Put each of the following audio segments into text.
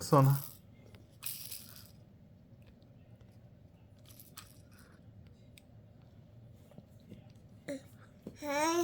Sonra.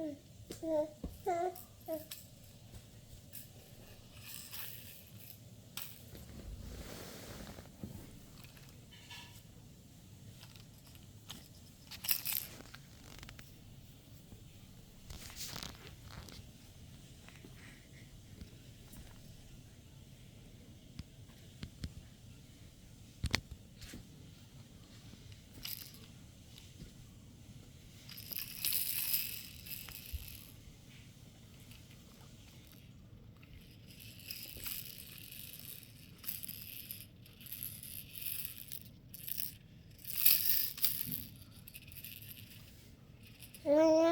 嗯嗯嗯。嗯。